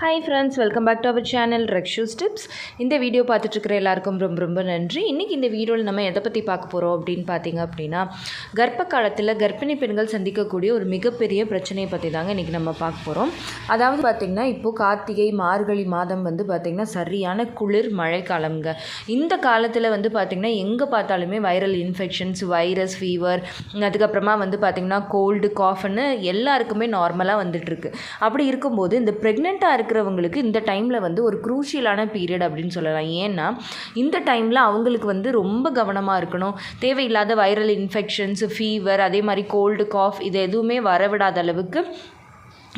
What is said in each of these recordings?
Hi friends welcome back to our channel ரெக்ஷூஸ் tips இந்த video பார்த்துட்ருக்கிற எல்லாருக்கும் ரொம்ப ரொம்ப நன்றி. இன்றைக்கி இந்த வீடியோவில் நம்ம எதை பற்றி பார்க்க போகிறோம் அப்படின்னு பார்த்தீங்க அப்படின்னா கர்ப்ப காலத்தில் கர்ப்பிணி பெண்கள் சந்திக்கக்கூடிய ஒரு மிகப்பெரிய பிரச்சனையை பற்றி தாங்க இன்றைக்கி நம்ம பார்க்க போகிறோம் அதாவது பார்த்திங்கன்னா இப்போது கார்த்திகை மார்கழி மாதம் வந்து பார்த்திங்கன்னா சரியான குளிர் மழைக்காலம்ங்க இந்த காலத்தில் வந்து பார்த்திங்கன்னா எங்கே பார்த்தாலுமே வைரல் இன்ஃபெக்ஷன்ஸ் வைரஸ் ஃபீவர் அதுக்கப்புறமா வந்து பார்த்திங்கன்னா கோல்டு காஃப்னு எல்லாருக்குமே நார்மலாக வந்துட்டுருக்கு. அப்படி இருக்கும்போது இந்த ப்ரெக்னெண்ட்டாக இருக்கிறவங்களுக்கு இந்த டைமில் வந்து ஒரு குரூஷியலான பீரியட் அப்படின்னு சொல்லலாம். ஏன்னா இந்த டைமில் அவங்களுக்கு வந்து ரொம்ப கவனமாக இருக்கணும். தேவையில்லாத வைரல் இன்ஃபெக்ஷன்ஸ் ஃபீவர் அதே மாதிரி கோல்டு காஃப் இது எதுவுமே வரவிடாத அளவுக்கு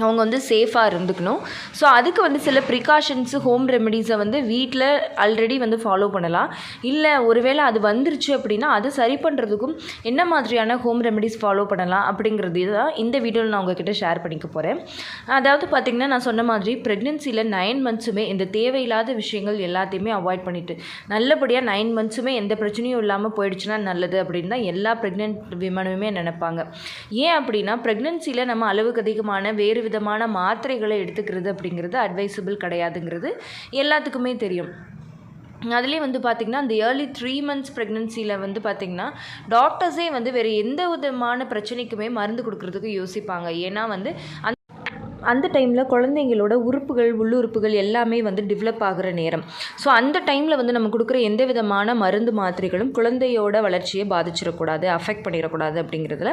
அவங்க வந்து சேஃபாக இருந்துக்கணும். ஸோ அதுக்கு வந்து சில ப்ரிகாஷன்ஸு ஹோம் ரெமெடிஸை வந்து வீட்டில் ஆல்ரெடி வந்து ஃபாலோ பண்ணலாம். இல்லை ஒருவேளை அது வந்துருச்சு அப்படின்னா அதை சரி பண்ணுறதுக்கும் என்ன மாதிரியான ஹோம் ரெமெடிஸ் ஃபாலோ பண்ணலாம் அப்படிங்கிறது தான் இந்த வீடியோவில் நான் உங்ககிட்ட ஷேர் பண்ணிக்க போகிறேன் அதாவது பார்த்திங்கன்னா நான் சொன்ன மாதிரி ப்ரெக்னென்சியில் நைன் மந்த்ஸுமே இந்த தேவையில்லாத விஷயங்கள் எல்லாத்தையுமே அவாய்ட் பண்ணிவிட்டு நல்லபடியாக நைன் மந்த்ஸுமே எந்த பிரச்சனையும் இல்லாமல் போயிடுச்சுன்னா நல்லது அப்படின்னு தான் எல்லா ப்ரெக்னென்ட் விமனுமே நினைப்பாங்க. ஏன் அப்படின்னா ப்ரெக்னென்சியில் நம்ம அளவுக்கு அதிகமான வேறு விதமான மாத்திரைகளை எடுத்துக்கிறது அப்படிங்கிறது அட்வைசபிள் கிடையாதுங்கிறது எல்லாத்துக்குமே தெரியும். அதுலேயே வந்து பார்த்திங்கன்னா அந்த ஏர்லி த்ரீ மந்த்ஸ் ப்ரெக்னென்சியில் வந்து பார்த்திங்கன்னா டாக்டர்ஸே வந்து வேறு எந்த விதமான பிரச்சனைக்குமே மருந்து கொடுக்கறதுக்கு யோசிப்பாங்க. ஏன்னா வந்து அந்த டைமில் குழந்தைங்களோட உறுப்புகள் உள்ளுறுப்புகள் எல்லாமே வந்து டெவலப் ஆகிற நேரம். ஸோ அந்த டைமில் வந்து நம்ம கொடுக்குற எந்த விதமான மருந்து மாத்திரைகளும் குழந்தையோட வளர்ச்சியை பாதிச்சிடக்கூடாது அஃபெக்ட் பண்ணிடக்கூடாது அப்படிங்கிறதுல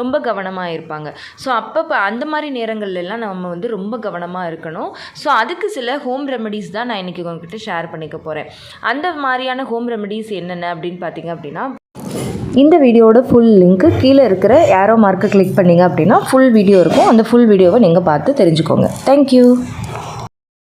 ரொம்ப கவனமாக இருப்பாங்க. ஸோ அப்போ அந்த மாதிரி நேரங்கள்லாம் நம்ம வந்து ரொம்ப கவனமாக இருக்கணும். ஸோ அதுக்கு சில ஹோம் ரெமெடிஸ் தான் நான் இன்றைக்கி உங்ககிட்ட ஷேர் பண்ணிக்க போகிறேன் அந்த மாதிரியான ஹோம் ரெமெடிஸ் என்னென்ன அப்படின்னு பார்த்தீங்க அப்படின்னா இந்த வீடியோட ஃபுல் லிங்க்கு கீழே இருக்கிற ஏரோ மார்க்கை கிளிக் பண்ணிங்க அப்படின்னா ஃபுல் வீடியோ இருக்கும். அந்த ஃபுல் வீடியோவை நீங்கள் பார்த்து தெரிஞ்சுக்கோங்க. தேங்க்யூ